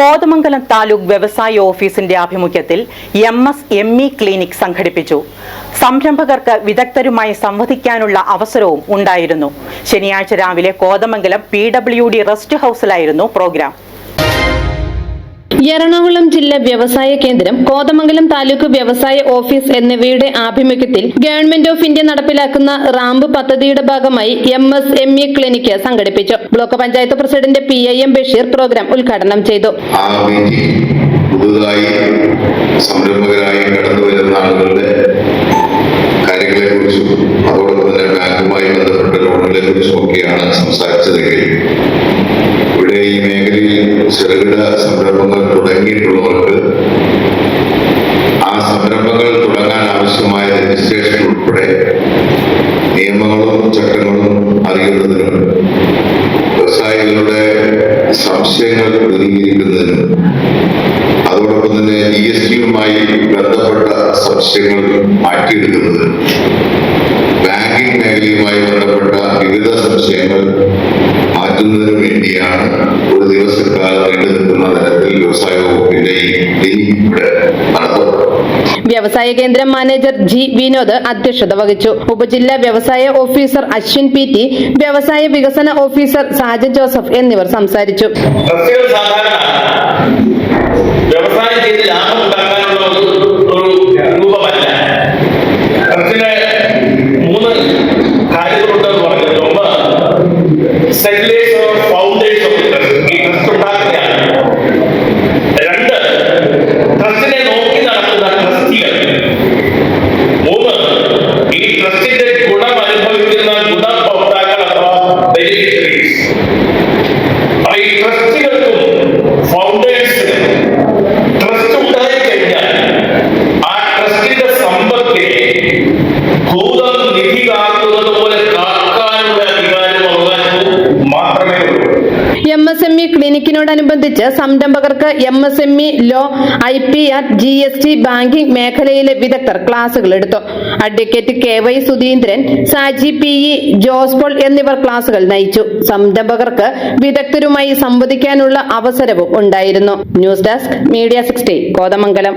കോതമംഗലം താലൂക്ക് വ്യവസായ ഓഫീസിന്റെ ആഭിമുഖ്യത്തിൽ M S M E clinic സംഘടിപ്പിച്ചു. സംരംഭകർക്ക് വിദഗ്ധരുമായി സംവദിക്കാനുള്ള അവസരവും ഉണ്ടായിരുന്നു. ശനിയാഴ്ച രാവിലെ Kothamangalam P W D rest ഹൌസിലായിരുന്നു programme. Ernakulam ജില്ലാ വ്യവസായ കേന്ദ്രം കോതമംഗലം താലൂക്ക് വ്യവസായ ഓഫീസ് എന്നിവയുടെ ആഭിമുഖ്യത്തിൽ ഗവൺമെന്റ് ഓഫ് ഇന്ത്യ നടപ്പിലാക്കുന്ന റാമ്പ് പദ്ധതിയുടെ ഭാഗമായി M S M E clinic സംഘടിപ്പിച്ചു. Block panchayat president P I M Basheer program ഉദ്ഘാടനം ചെയ്തു. പുതുതായി സംരംഭകരായി കടന്നു വരുന്ന ആളുകളുടെ കാര്യങ്ങളെ കുറിച്ചും അതോടൊപ്പം തന്നെ ബാങ്കുമായി ബന്ധപ്പെട്ട ലോണുകളെ കുറിച്ചും ഒക്കെയാണ് സംസാരിച്ചതെങ്കിൽ മേഖലയിൽ ചെറുകിട സംരംഭങ്ങൾ തുടങ്ങിയിട്ടുള്ളവർക്ക് ആ സംരംഭങ്ങൾ തുടങ്ങാൻ ആവശ്യമായ രജിസ്ട്രേഷൻ ഉൾപ്പെടെ നിയമങ്ങളും ചട്ടങ്ങളും അറിയുന്നതിനും വ്യവസായികളുടെ സംശയങ്ങൾ പ്രതികരിക്കുന്നതിനും അതോടൊപ്പം തന്നെ ജി എസ് ടിയുമായി ബന്ധപ്പെട്ട സംശയങ്ങൾ മാറ്റിയെടുക്കുന്നതിനും ബാങ്കിംഗ് മേഖലയുമായി ബന്ധപ്പെട്ട വിവിധ സംശയങ്ങൾ മാറ്റുന്നതിനു വേണ്ടിയാണ് വ്യവസായ വ്യവസായ കേന്ദ്രം മാനേജർ ജി വിനോദ് അധ്യക്ഷത വഹിച്ചു. ഉപജില്ലാ വ്യവസായ ഓഫീസർ അശ്വിൻ പി ടി വ്യവസായ വികസന ഓഫീസർ സാജൻ ജോസഫ് എന്നിവർ സംസാരിച്ചു. ഒരു രൂപമല്ല. ട്രസ്റ്റിന് മൂന്ന് കാര്യങ്ങളുണ്ടെന്ന് ഒന്ന് settlers of He transited Guna Manipal Guna Pautaka across various streets. By trusting S M E ക്ലിനിക്കിനോടനുബന്ധിച്ച് സംരംഭകർക്ക് M S M E law I P R G S T banking മേഖലയിലെ വിദഗ്ധർ ക്ലാസുകൾ എടുത്തു advocate K Y Sudheendran Saji P E Jose Paul എന്നിവർ ക്ലാസുകൾ നയിച്ചു. സംരംഭകർക്ക് വിദഗ്ധരുമായി സംവദിക്കാനുള്ള അവസരവും ഉണ്ടായിരുന്നു. News desk media sixty Kothamangalam.